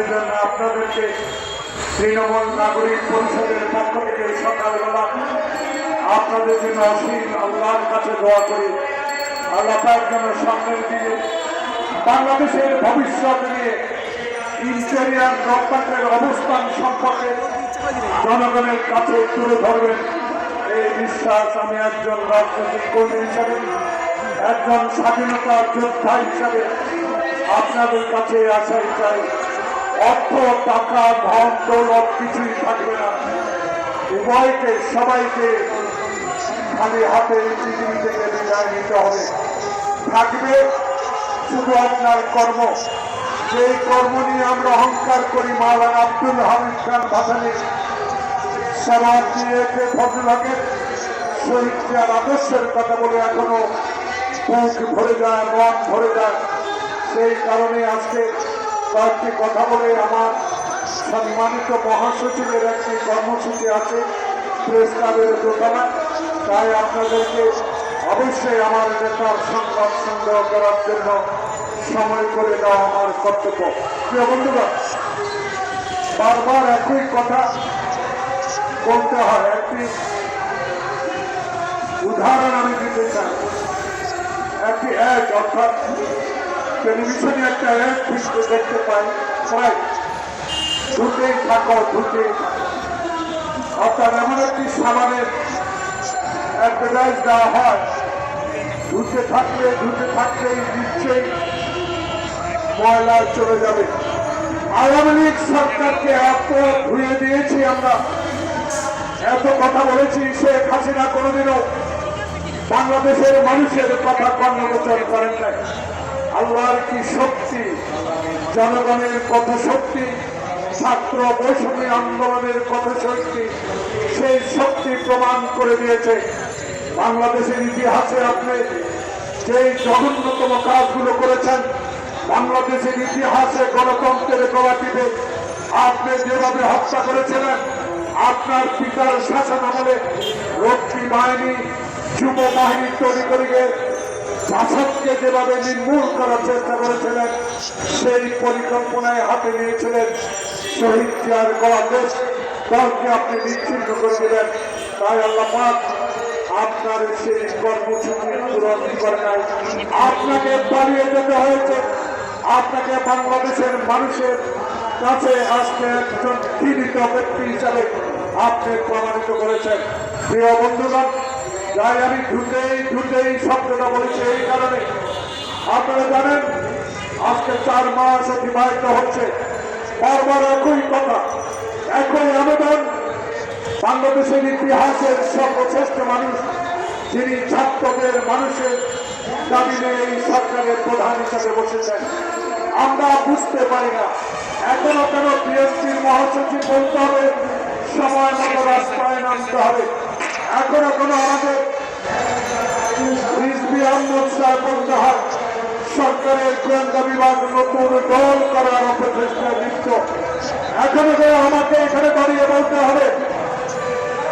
সেই জন্য আপনাদেরকে তৃণমূল নাগরিক পরিষদের পক্ষ থেকে সকালবেলা আপনাদের জন্য অসীম আল্লাহর কাছে দোয়া করি। আল্লাহ যেন সামনের দিকে বাংলাদেশের ভবিষ্যৎ নিয়ে ইন্টেরিয়ার গভর্নমেন্টের অবস্থান সম্পর্কে জনগণের কাছে তুলে ধরবেন। এই বিশ্বাস আমি একজন রাজনৈতিক কর্মী হিসাবে, একজন স্বাধীনতা যোদ্ধা হিসাবে আপনাদের কাছে আসাই চাই। অর্থ টাকা, ধন, দৌলত কিছুই থাকবে না। উভয়কে, সবাইকে খালি হাতে পৃথিবী থেকে বিদায় নিতে হবে। থাকবে শুধু আপনার কর্ম। যেই কর্ম নিয়ে আমরা অহংকার করি, মাওলানা আব্দুল হামিদ খান ভাসানি সমাজ দিয়েছে ফজলাকে শহীদ আদর্শের কথা বলে এখনও বুক ভরে যায়, মন ভরে যায়। সেই কারণে আজকে কয়েকটি কথা বলে আমার সম্মানিত মহাসচিবের একটি কর্মসূচি আছে প্রেস ক্লাবের দোকানা তাই আপনাদেরকে অবশ্যই আমার নেতার সংবাদ সংগ্রহ করার জন্য সময় করে দেওয়া আমার কর্তব্য। প্রিয় বন্ধুগণ বারবার একই কথা বলতে হয়। একটি উদাহরণ আমি দিতে চাই। একটি এক, অর্থাৎ টেলিভিশনে একটা এক কিন্তু দেখতে পাই প্রায় ধুতেই থাকো থাকো। অর্থাৎ এমন একটি সাবানের অ্যাডভার্টাইজ দেওয়া হয়। ধুতে থাকলে ধুতে থাকলেই নিশ্চয়ই ময়লা চলে যাবে। আওয়ামী লীগ সরকারকে এত ধুয়ে দিয়েছি আমরা। এত কথা বলেছি, শেখ হাসিনা কোনোদিনও বাংলাদেশের মানুষের কথা কর্ণগোচর করেন নাই। আল্লাহর কি শক্তি? জনগণের কত শক্তি? ছাত্র বৈষম্য আন্দোলনের কত শক্তি? সেই শক্তি প্রমাণ করে দিয়েছে। বাংলাদেশের ইতিহাসে আপনি যেই জঘন্যতম কাজগুলো করেছেন, বাংলাদেশের ইতিহাসে গণতন্ত্রের গলাটিতে আপনি যেভাবে হত্যা করেছিলেন, আপনার পিতার শাসন আমলে রক্ষী বাহিনী, যুব বাহিনী তৈরি করিয়ে শাসককে যেভাবে নির্মূল করার চেষ্টা করেছিলেন, সেই পরিকল্পনায় হাতে নিয়েছিলেন শহীদ জিয়ার গড়া দেশ। আপনি বিচ্ছিন্ন করে দিলেন, তাই আল্লাহ আপনার সেই কর্মসূচি পূরণ করে নাই। আপনাকে পালিয়ে যেতে হয়েছে, আপনাকে বাংলাদেশের মানুষের কাছে আজকে একজন ঘৃণিত ব্যক্তি হিসাবে আপনি প্রমাণিত করেছেন। প্রিয় বন্ধুগণ যাই আমি ধুতেই ধুতেই শব্দটা বলেছি এই কারণে। আপনারা জানেন, আজকে চার মাস অতিবাহিত হচ্ছে। বারবার একই কথা, একই আবেদন। বাংলাদেশের ইতিহাসের সর্বশ্রেষ্ঠ মানুষ, যিনি ছাত্রদের মানুষের দাবি নিয়ে এই সরকারের প্রধান হিসাবে বসেছেন। আমরা বুঝতে পারি না, এখনও কেন বিএনপির মহাসচিব বলতে হবে? সময় মতো রাস্তায় নামতে হবে। এখনও কোনো আমাদের রিজভি আহমদ সাহেব হয় সরকারের গোয়েন্দা বিভাগ নতুন দল করার অপচেষ্টায় লিপ্ত এখনও কেন আমাকে এখানে দাঁড়িয়ে বলতে হবে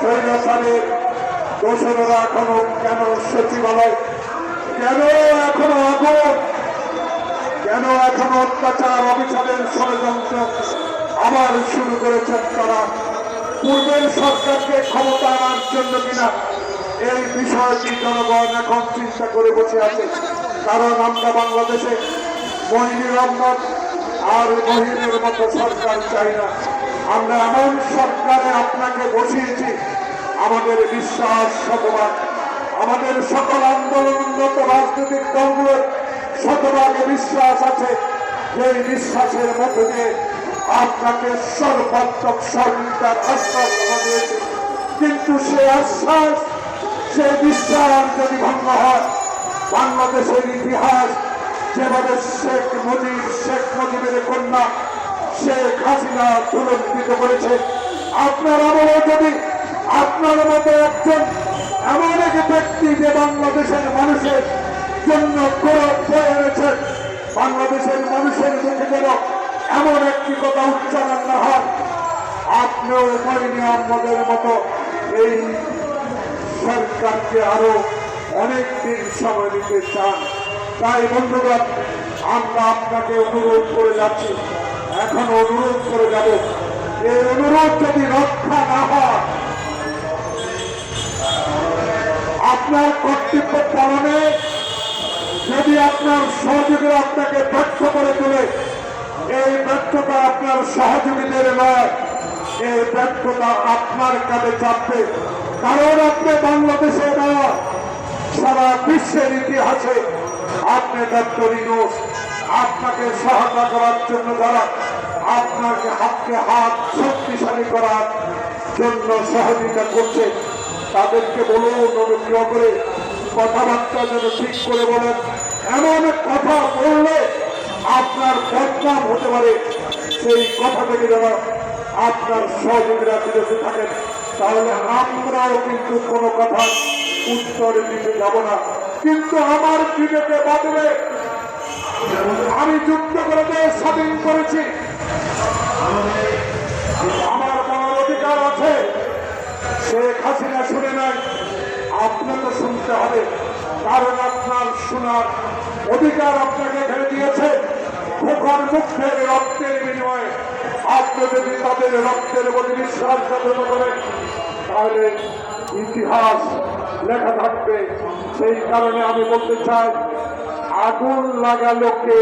স্বৈরাচারের দোষরেরা এখনও কেন সচিবালয়, কেন এখনও আগুন, কেন এখনও অত্যাচার অবিচারের ষড়যন্ত্র আবার শুরু করেছেন তারা? পূর্বের সরকারকে ক্ষমতা আনার জন্য কিনা এই বিষয়টি জনগণ এখন চিন্তা করে বসে আছে। কারণ আমরা বাংলাদেশে মহিনী রহমত আর মহিনের মতো সরকার চাই না। আমরা এমন সরকারে আপনাকে বসিয়েছি, আমাদের বিশ্বাস, শতভাগ। আমাদের সকল আন্দোলনরত রাজনৈতিক দলগুলোর শতভাগে বিশ্বাস আছে। এই বিশ্বাসের মধ্যে দিয়ে আপনাকে সর্বাত্মক সহযোগিতার আশ্বাস দিয়েছি কিন্তু সে আশ্বাস, সে বিশ্বাস যদি ভঙ্গ হয়, বাংলাদেশের ইতিহাস যেভাবে শেখ মুজিব, শেখ মুজিবের কন্যা শেখ হাসিনা তুলন্তিত করেছে, আপনার আমলে যদি আপনার মতো একজন এমন এক ব্যক্তি যে বাংলাদেশের মানুষের জন্য গৌরব হয়ে এনেছেন বাংলাদেশের মানুষের মুখে যেন এমন একটি কথা উচ্চারণ না হয়। আপনিও মরিনি আমাদের মতো এই সরকারকে আরও অনেক দিন সময় দিতে চান। তাই বন্ধুগণ, আমরা আপনাকে অনুরোধ করে যাচ্ছি। এখন অনুরোধ করে যাব। এই অনুরোধ যদি রক্ষা না হয়, আপনার কর্তব্য পালনে যদি আপনার সহযোগীরা আপনাকে ব্যর্থ করে তোলে এই ব্যর্থতা আপনার সহযোগীদের নয়, এই ব্যর্থতা আপনার কাছে চাপবে। কারণ আপনি বাংলাদেশে নয়, সারা বিশ্বের ইতিহাসে আপনি ডক্টর ইনোস আপনাকে সহায়তা করার জন্য যারা আপনাকে হাতকে হাত শক্তিশালী করার জন্য সহযোগিতা করছে, তাদেরকে বলুন, অনুগ্রহ করে কথাবার্তা যেন ঠিক করে বলেন। এমন কথা বললে আপনার হতে পারে, সেই কথা থেকে যেন আপনার সহযোগীরা বিরত থাকেন, তাহলে আমরাও কিন্তু কোনো কথা উত্তর দিতে যাব না। কিন্তু আমার বিবেকে বাদলে আমি যুক্ত করে দেশ স্বাধীন করেছি। আমার বলার অধিকার আছে। শেখ হাসিনা শুনে নাই আপনাকে শুনতে হবে। কারণ আপনার শোনার অধিকার আপনাকে এখানে দিয়েছে। খোকার মুখের রক্তের বিনিময়ে আপনি যদি তাদের রক্তের প্রতি বিশ্বাস গঠন করেন, তাহলে ইতিহাস লেখা থাকবে। সেই কারণে আমি বলতে চাই, আগুন লাগালো কে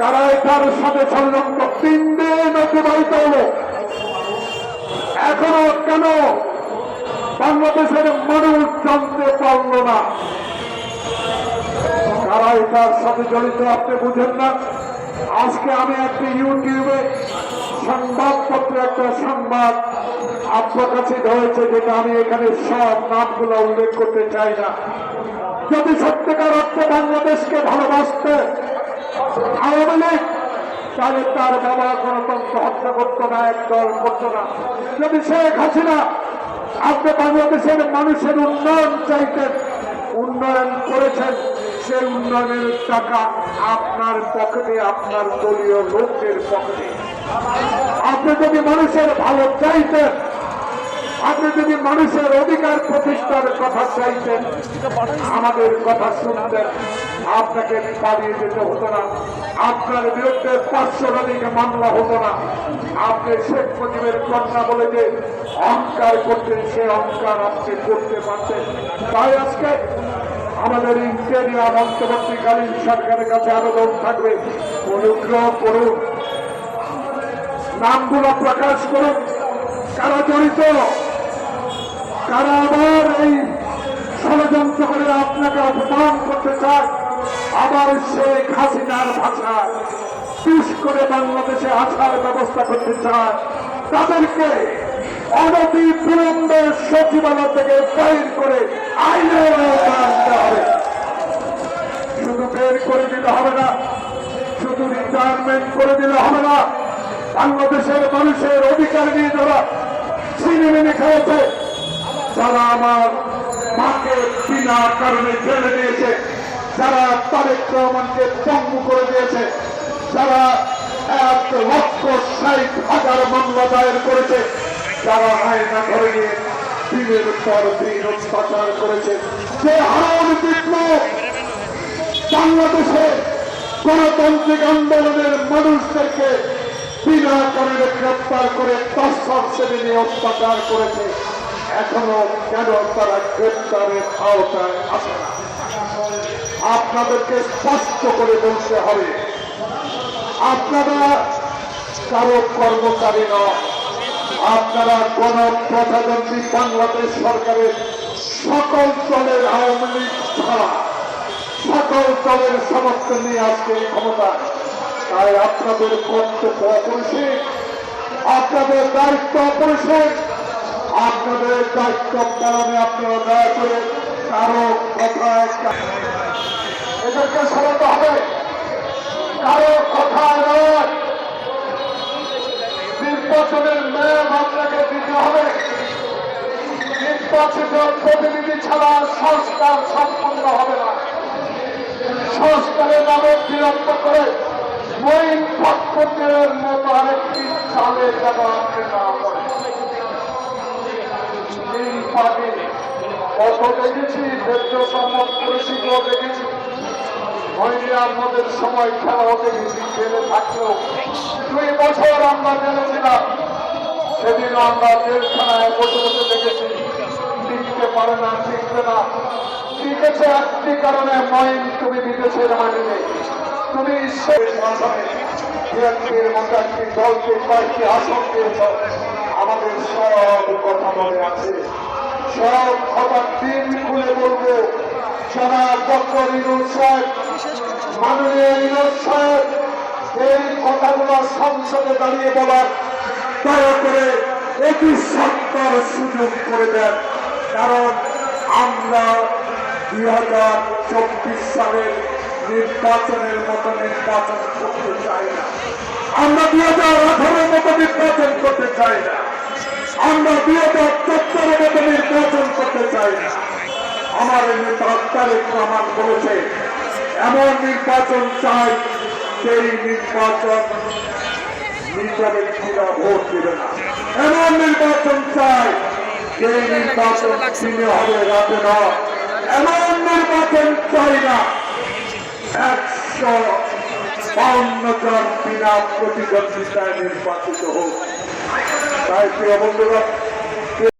কারা তার সাথে সংযুক্ত, তিন দিন অতিবাহিত হলো। এখনও কেন বাংলাদেশের মানুষ জানতে পারল না? কারা এটার সাথে জড়িত, আপনি বুঝেন না। আজকে আমি একটা ইউটিউবে সংবাদপত্রে একটা সংবাদ আপনার কাছে ধরেছে যেটা আমি এখানে সব নামগুলো উল্লেখ করতে চাই না। যদি সত্যিকার অর্থে বাংলাদেশকে ভালোবাসতে আওয়ামী লীগ, তাহলে তার বাবা গণতন্ত্র হত্যা করতো না, একদল করতো না। যদি শেখ হাসিনা আপনি বাংলাদেশের মানুষের উন্নয়ন চাইতেন, উন্নয়ন করেছেন সেই উন্নয়নের টাকা আপনার পকেটে, আপনার দলীয় লোকদের পকেটে। আপনি যদি মানুষের ভালো চাইতেন, আপনি যদি মানুষের অধিকার প্রতিষ্ঠার কথা চাইতেন, আমাদের কথা শুনতেন, আপনাকে পালিয়ে যেতে হতো না। আপনার বিরুদ্ধে পাঁচশো নদীকে মামলা হতো না। আপনি শেখ মুজিবের কন্যা বলে যে অহংকার করতেন, সে অহংকার আপনি করতে পারতেন। তাই আজকে আমাদের ইন্টেরিয়ার অন্তর্বর্তীকালীন সরকারের কাছে আবেদন থাকবে। অনুগ্রহ করুন। নামগুলো প্রকাশ করুন। কারা জড়িত? কারা আবার এই ষড়যন্ত্র করে আপনাকে অপমান করতে চায়? আবার শেখ হাসিনার ভাষা পিস করে বাংলাদেশে আসার ব্যবস্থা করতে চায়। তাদেরকে অনতি বিলম্বে সচিবালয় থেকে বের করে আইনের আওতায় আনতে হবে শুধু বের করে দিলে হবে না শুধু রিটায়ারমেন্ট করে দিলে হবে না বাংলাদেশের মানুষের অধিকার নিয়ে যারা সিনেমেনে খেয়েছে যারা আমার মাকে বিনা কারণে জেলে দিয়েছে যারা তারেক রহমানকে পঙ্গু করে দিয়েছে, যারা এক লক্ষ ষাট হাজার মামলা দায়ের করেছে, যারা আয়না ধরে নিয়ে দিনের পর দিন অত্যাচার করেছে। যে হারণ বিপ্লব বাংলাদেশে গণতান্ত্রিক আন্দোলনের মানুষদেরকে বিনা কারণে গ্রেপ্তার করে দর্শক শ্রেণি অত্যাচার করেছে। এখনও কেন তারা গ্রেপ্তারের আওতায় আসে না? আপনাদেরকে স্পষ্ট করে বলতে হবে, আপনারা কারও কর্মচারী নয় আপনারা গণপ্রজাতন্ত্রী বাংলাদেশ সরকারের সকল দলের আওয়ামী লীগ ছাড়া সকল দলের সমর্থন নিয়ে আজকে এই ক্ষমতা তাই আপনাদের কর্তব্য অপরিসীম আপনাদের দায়িত্ব অপরিসীম, আপনাদের দায়িত্ব পালনে আপনারা দয়া করে কারও কথায় এদেরকে সরাতে হবে। কারও কথা নয়। নির্বাচনের ম্যাম আপনাকে দিতে হবে। নির্বাচিত প্রতিনিধি ছাড়া সংস্কার সম্পন্ন হবে না। সংস্কারের নামে বিলম্ব করে মহিন ভক্তের মতো আরেকটি চালে যেন আপনি না পড়ে। এই কত দেখেছি আমাদের সময় খেলা হতে বেশি খেলে থাকলেও। দুই বছর আমরা জেনেছিলাম সেদিন আমরা জেলখানায় বসে বসে দেখেছি পারে না, টিকবে না। টিকেছে একটি কারণে মহিন তুমি বিদেশের মাটিতে। ঈশ্বরের মাধ্যমে বিএনপির মতো কয়েকটি আসন দিয়েছ আমাদের সব কথা মনে আছে। সব কথা দিন খুলে বলব। সারা ডক্টর ইনুল সাহেব মাননীয় এই কথাগুলো সংসদে দাঁড়িয়ে বলার দয়া করে অতি সত্তর সুযোগ করে দেন। কারণ আমরা দুই হাজার চব্বিশ সালের নির্বাচনের মতো নির্বাচন করতে চাই না। আমরা দুই হাজার আঠারোর মতো নির্বাচন করতে চাই না। আমরা দুই হাজার চোদ্দোর মতো নির্বাচন করতে চাই না। আমার নেতা তারেক রহমান বলেছে, এমন নির্বাচন চাই সেই নির্বাচন ব্যক্তিরা ভোট দেবে না। এমন নির্বাচন চাই সেই নির্বাচন দিনে হবে রাতে নয় এমন নির্বাচন চাই না একশো বাউন্ন জন বিনা প্রতিদ্বন্দ্বিতায় নির্বাচিত হোক। তাই প্রিয় বন্ধুরা